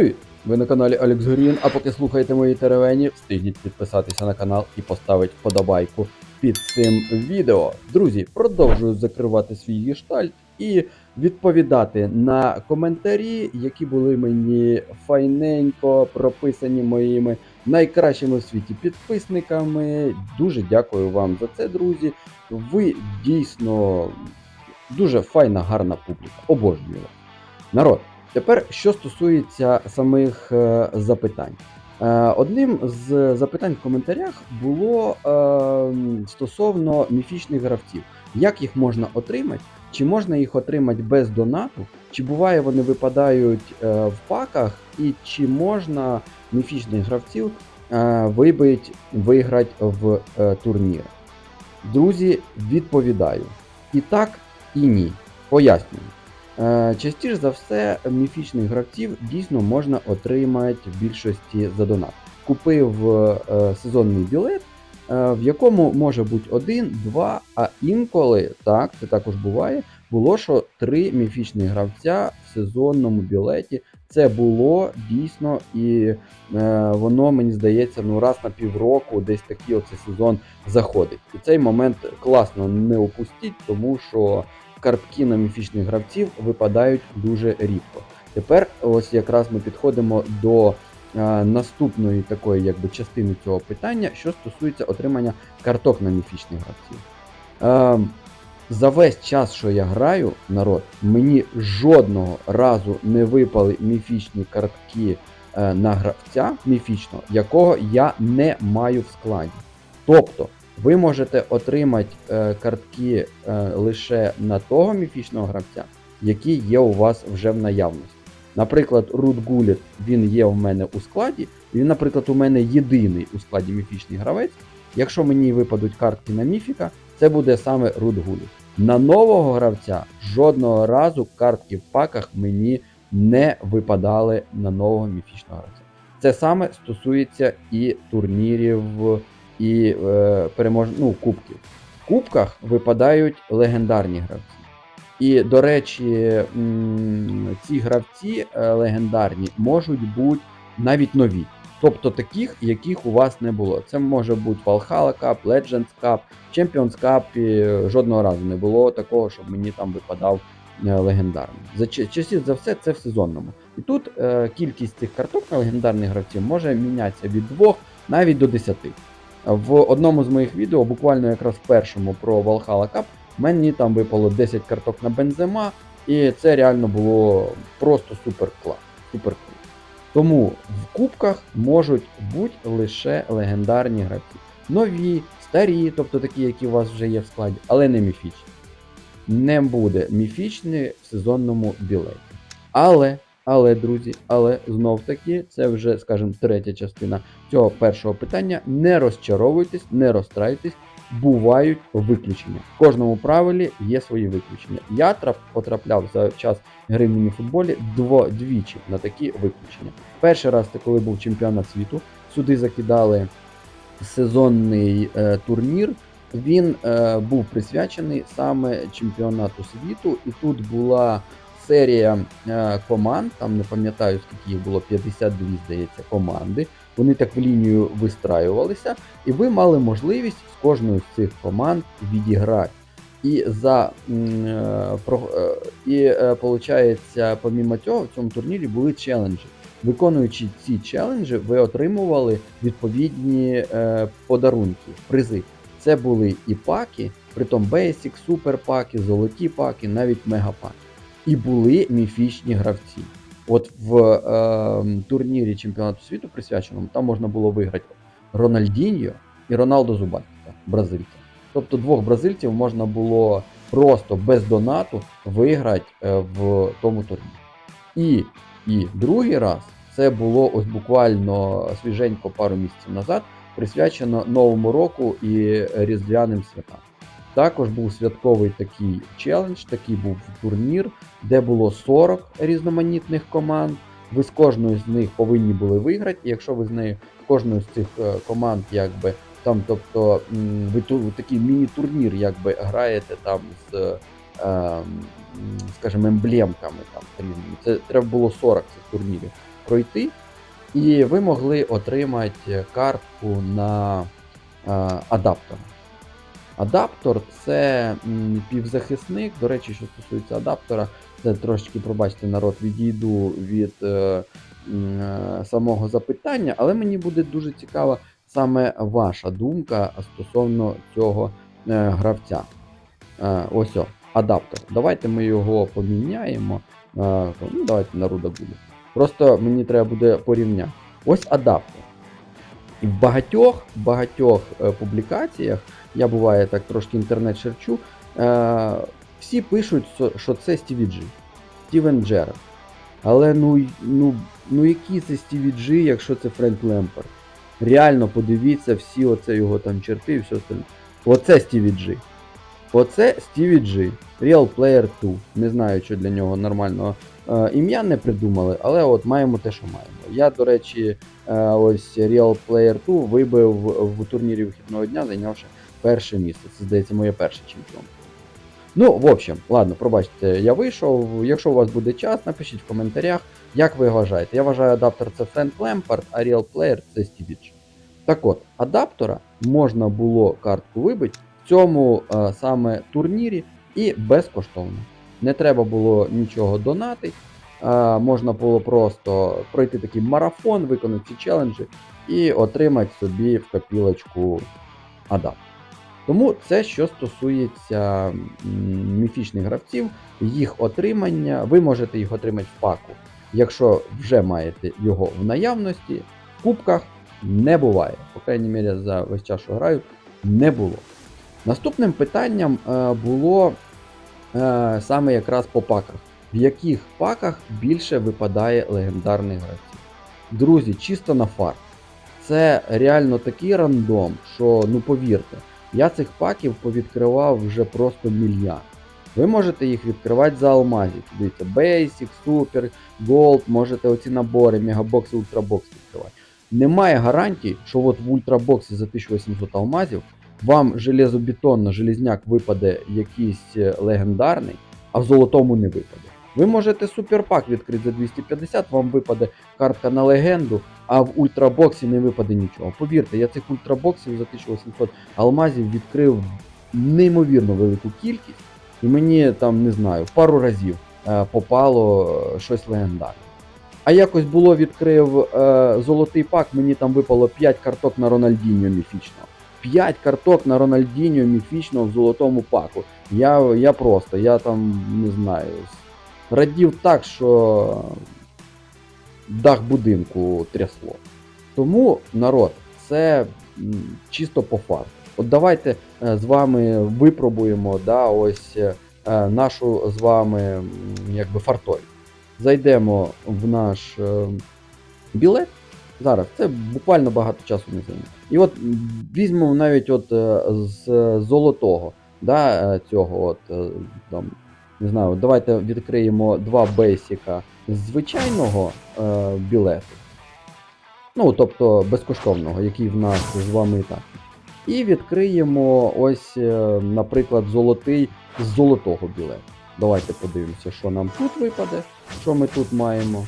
Привіт! Ви на каналі Алекс Горін, а поки слухаєте мої теревені, встигніть підписатися на канал і поставити вподобайку під цим відео. Друзі, продовжую закривати свій гештальт і відповідати на коментарі, які були мені файненько прописані моїми найкращими в світі підписниками. Дуже дякую вам за це, друзі. Ви дійсно дуже файна, гарна публіка. Обожнюю вас. Народ. Тепер, що стосується самих е, запитань. Е, одним з запитань в коментарях було е, стосовно міфічних гравців. Як їх можна отримати? Чи можна їх отримати без донату? Чи буває вони випадають в паках, і чи можна міфічних гравців вибить, виграти в турнірах? Друзі, відповідаю. І так, і ні. Пояснюю. Е, Частіше за все, міфічних гравців дійсно можна отримати в більшості за донат. Купив е, сезонний білет, е, в якому може бути один, два, а інколи, так, це також буває, було, що три міфічних гравця в сезонному білеті. Це було дійсно, і е, воно, мені здається, ну раз на півроку десь такий оцей сезон заходить. І цей момент класно не опустіть, тому що картки на міфічних гравців випадають дуже рідко. Тепер, ось якраз ми підходимо до е, наступної такої якби частини цього питання, що стосується отримання карток на міфічних гравців. Е, за весь час, що я граю, народ, мені жодного разу не випали міфічні картки е, на гравця міфічного, якого я не маю в складі. Тобто, ви можете отримати е, картки е, лише на того міфічного гравця, який є у вас вже в наявності. Наприклад, Рут Гулет, він є у мене у складі, він, наприклад, у мене єдиний у складі міфічний гравець. Якщо мені випадуть картки на міфіка, це буде саме Рут Гулет. На нового гравця жодного разу картки в паках мені не випадали на нового міфічного гравця. Це саме стосується і турнірів, і е, перемож... ну, кубків. В кубках випадають легендарні гравці. І, до речі, ці гравці е, легендарні можуть бути навіть нові. Тобто таких, яких у вас не було. Це може бути Valhalla Cup, Legends Cup, Champions Cup. І жодного разу не було такого, щоб мені там випадав е, легендарний. За ч- частіше за все, це в сезонному. І тут е, кількість цих карток на легендарних гравців може мінятися від 2 навіть до 10. В одному з моїх відео, буквально якраз в першому про Valhalla Cup, мені там випало 10 карток на бензема, і це реально було просто супер клас. Супер. Тому в кубках можуть бути лише легендарні гравці. Нові, старі, тобто такі, які у вас вже є в складі, але не міфічні. Не буде міфічні в сезонному білеті. Але, але, друзі, але знов таки, це вже, скажімо, третя частина цього першого питання. Не розчаровуйтесь, не розстраюйтесь, бувають виключення. В кожному правилі є свої виключення. Я трап, потрапляв за час гри в мініфутболі двічі на такі виключення. Перший раз це коли був чемпіонат світу. Сюди закидали сезонний е, турнір. Він е, був присвячений саме чемпіонату світу, і тут була серія е, команд. Там не пам'ятаю скільки їх було 52, здається, команди. Вони так в лінію вистраювалися, і ви мали можливість з кожною з цих команд відіграти. І за е, е, і получається, помімо цього, в цьому турнірі були челенджі. Виконуючи ці челенджі, ви отримували відповідні подарунки, призи. Це були і паки, притом Basic, Super паки, золоті паки, навіть мегапаки. І були міфічні гравці. От в е, турнірі чемпіонату світу присвяченому там можна було виграти Рональдіньо і Роналдо Зубатіка, бразильця. Тобто двох бразильців можна було просто без донату виграти е, в тому турнірі. І, і другий раз це було ось буквально свіженько пару місяців назад, присвячено Новому року і Різдвяним святам. Також був святковий такий челендж, такий був турнір, де було 40 різноманітних команд. Ви з кожною з них повинні були виграти. І якщо ви з нею кожною з цих е, команд, якби там, тобто ви такий міні-турнір, якби граєте там з, е, скажімо, емблемками там різними. Це треба було 40 цих турнірів пройти, і ви могли отримати картку на е, Адаптер це півзахисник. До речі, що стосується адаптера, це трошечки, пробачте, народ, відійду від е, е, самого запитання, але мені буде дуже цікава саме ваша думка стосовно цього е, гравця. Е, ось о, адаптер. Давайте ми його поміняємо. Е, ну, давайте на руда буде. Просто мені треба буде порівняти. Ось адаптер. І в багатьох багатьох е, публікаціях, я буває так трошки інтернет шерчу, е, всі пишуть, що- це Стіві Джі, Стівен Джерард. Але ну, ну, ну які це Стіві Джі, якщо це Френк Лемпер? Реально подивіться всі оце його там черти і все остальне. Оце Стіві Джі. Оце Стіві Джі. Real Player 2. Не знаю, що для нього нормального ім'я не придумали, але от маємо те, що маємо. Я, до речі, е, ось Real Player 2 вибив в, турнірі вихідного дня, зайнявши перше місце. Це здається моє перше чемпіон. Ну, в общем, ладно, пробачте, я вийшов. Якщо у вас буде час, напишіть в коментарях, як ви вважаєте. Я вважаю, адаптер це Френк Лемпард, а Real Player це Стіві Джі. Так от, адаптера можна було картку вибити в цьому е, саме турнірі і безкоштовно. Не треба було нічого донати. Е, можна було просто пройти такий марафон, виконати ці челенджі і отримати собі в копілочку адаптер. Тому це що стосується міфічних гравців, їх отримання, ви можете їх отримати в паку, якщо вже маєте його в наявності, в кубках не буває. По крайній мірі, за весь час, що граю, не було. Наступним питанням е, було е, саме якраз по паках. В яких паках більше випадає легендарних гравців? Друзі, чисто на фарт. Це реально такий рандом, що ну повірте, я цих паків повідкривав вже просто мільярд. Ви можете їх відкривати за алмазів. Дивіться, Basic, Super, Gold, можете оці набори, Мегабокс і Ультрабокс відкривати. Немає гарантій, що от в ультрабоксі за 1800 алмазів вам железобетонно железняк випаде якийсь е, легендарний, а в золотому не випаде. Ви можете суперпак відкрити за 250, вам випаде картка на легенду, а в ультрабоксі не випаде нічого. Повірте, я цих ультрабоксів за 1800 алмазів відкрив неймовірно велику кількість, і мені там не знаю, пару разів е, попало е, щось легендарне. А якось було відкрив е, золотий пак, мені там випало 5 карток на Рональдіньо міфічного. 5 карток на Рональдіньо міфічного в золотому паку. Я, я просто, я там не знаю, радів так, що дах будинку трясло. Тому, народ, це чисто по факту. От давайте е, з вами випробуємо да, ось е, нашу з вами якби фартові. Зайдемо в наш е, білет. Зараз це буквально багато часу не займе. І от візьмемо навіть от е, з золотого, да, е, цього от е, там, не знаю, давайте відкриємо два бейсіка звичайного е, білету. Ну, тобто безкоштовного, який в нас з вами так. І відкриємо ось, наприклад, золотий з золотого білету. Давайте подивимося, що нам тут випаде, що ми тут маємо.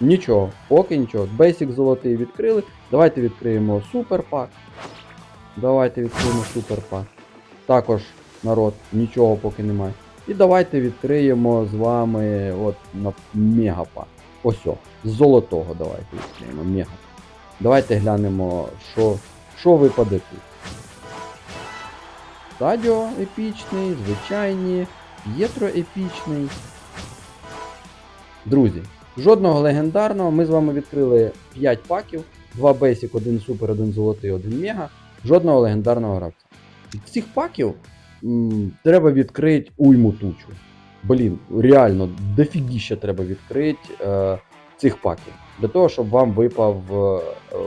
Нічого, поки нічого. Basic золотий відкрили. Давайте відкриємо суперпак. Давайте відкриємо суперпак. Також народ, нічого поки немає. І давайте відкриємо з вами от на мегапак. Ось з золотого давайте відкриємо мега. Давайте глянемо, що, що випаде тут. Стадіо епічний, звичайні, єтро епічний. Друзі, жодного легендарного. Ми з вами відкрили 5 паків, 2 бейсік, 1 супер, 1 золотий, 1 мега. Жодного легендарного гравця. З цих паків м, треба відкрити уйму тучу. Блін, реально, дофігіще треба відкрити е, цих паків. Для того, щоб вам випав, е,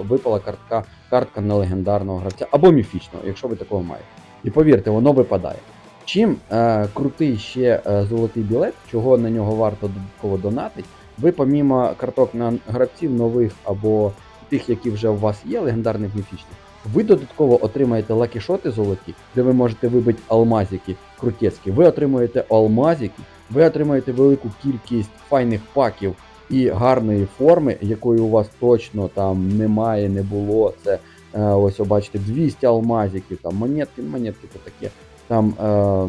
випала картка, картка на легендарного гравця або міфічного, якщо ви такого маєте. І повірте, воно випадає. Чим е, крутий ще е, золотий білет, чого на нього варто додатково донатить, ви помімо карток на гравців нових або тих, які вже у вас є, легендарних міфічних, ви додатково отримаєте лакішоти золоті, де ви можете вибити алмазики крутецькі. Ви отримуєте алмазики, ви отримаєте велику кількість файних паків і гарної форми, якої у вас точно там немає, не було. Це е, ось бачите, 200 алмазиків, там монетки, монетки то таке. Там, е,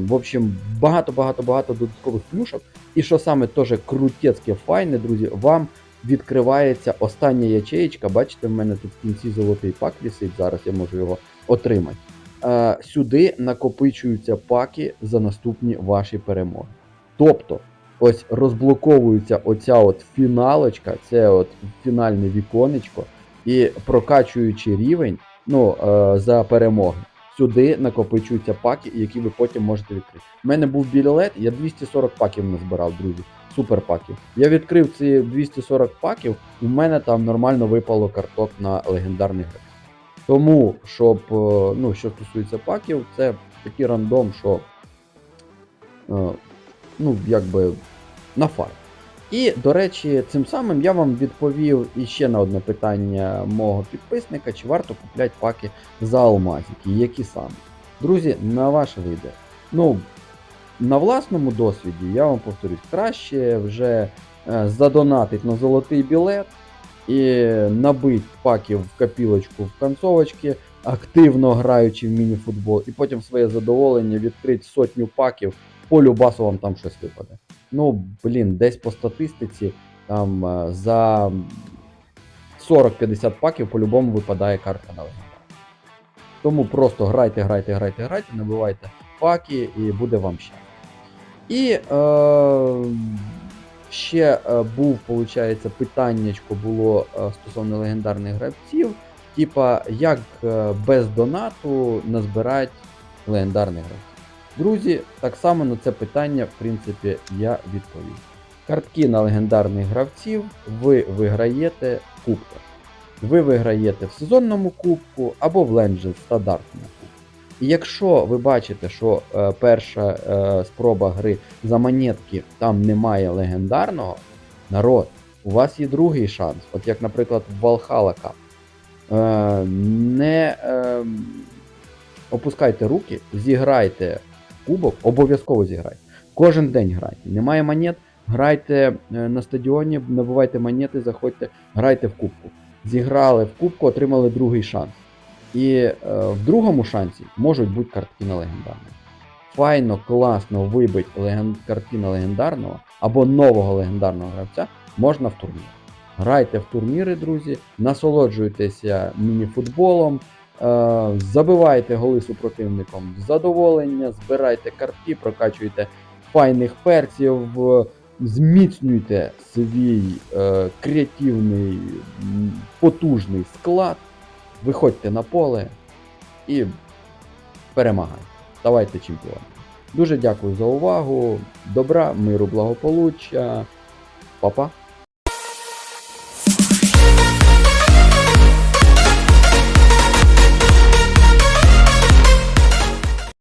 в общем, багато-багато-багато додаткових плюшок. І що саме теж крутецьке файне, друзі, вам відкривається остання ячеєчка. Бачите, в мене тут в кінці золотий пак висить, зараз я можу його отримати. Е, сюди накопичуються паки за наступні ваші перемоги. Тобто, ось розблоковується оця от фіналочка, це от фінальне віконечко, і прокачуючи рівень ну, е, за перемоги, сюди накопичуються паки, які ви потім можете відкрити. У мене був білет, я 240 паків назбирав, друзі. Супер паків. Я відкрив ці 240 паків, у мене там нормально випало карток на легендарний грек. Тому, щоб, е, ну, що стосується паків, це такий рандом, що е, ну, якби на фарт. І, до речі, цим самим я вам відповів іще на одне питання мого підписника, чи варто купляти паки за алмазики, які саме. Друзі, на ваше вибір. Ну, на власному досвіді я вам повторюсь, краще вже е, задонатить на золотий білет і набить паків в копілочку в концовочки, активно граючи в міні-футбол, і потім своє задоволення відкрити сотню паків, по любасу вам там щось випаде. Ну, блін, десь по статистиці там е, за 40-50 паків по-любому випадає картка на легендарну. Тому просто грайте, грайте, грайте, грайте, набивайте паки і буде вам щастя. І е, ще е, був, виходить, питаннячко було е, стосовно легендарних гравців. Типа, як без донату назбирати легендарних гравців. Друзі, так само на це питання, в принципі, я відповів. Картки на легендарних гравців ви виграєте в кубках. Ви виграєте в сезонному кубку або в Legends стандартному кубку. І якщо ви бачите, що е, перша е, спроба гри за монетки там немає легендарного, народ, у вас є другий шанс. От як, наприклад, в Cup. Е, не е, опускайте руки, зіграйте кубок, обов'язково зіграйте. Кожен день грайте. Немає монет, грайте е, на стадіоні, набувайте монети, заходьте, грайте в кубку. Зіграли в кубку, отримали другий шанс. І е, в другому шансі можуть бути картки на легендарного. Файно, класно вибити леген... картки легендарного або нового легендарного гравця можна в турнір. Грайте в турніри, друзі, насолоджуйтеся міні-футболом, забивайте голи супротивником з задоволення, збирайте картки, прокачуйте файних перців, е, зміцнюйте свій е, креативний, потужний склад, виходьте на поле і перемагайте. Ставайте чемпіоном. Дуже дякую за увагу. Добра, миру, благополуччя. Па-па.